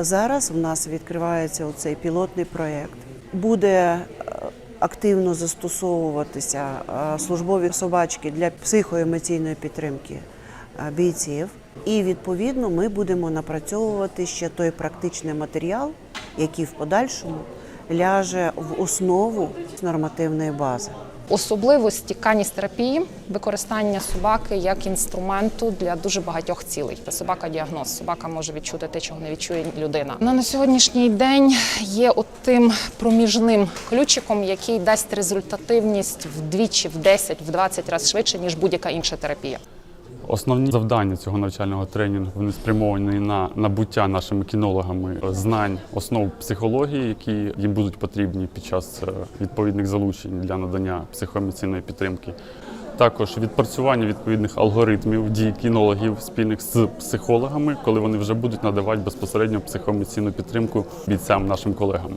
Зараз в нас відкривається оцей пілотний проєкт. Буде е, активно застосовуватися е, службові собачки для психоемоційної підтримки е, бійців. І відповідно ми будемо напрацьовувати ще той практичний матеріал, який в подальшому ляже в основу нормативної бази. Особливості каністерапії використання собаки як інструменту для дуже багатьох цілей. Собака діагноз. Собака може відчути те, чого не відчує людина. Вона на сьогоднішній день є от тим проміжним ключиком, який дасть результативність вдвічі, в 10, в 20 разів швидше ніж будь-яка інша терапія. Основні завдання цього навчального тренінгу вони спрямовані на набуття нашими кінологами знань основ психології, які їм будуть потрібні під час е, відповідних залучень для надання психоемоційної підтримки. Також відпрацювання відповідних алгоритмів дій кінологів спільних з психологами, коли вони вже будуть надавати безпосередньо психоемоційну підтримку бійцям нашим колегам.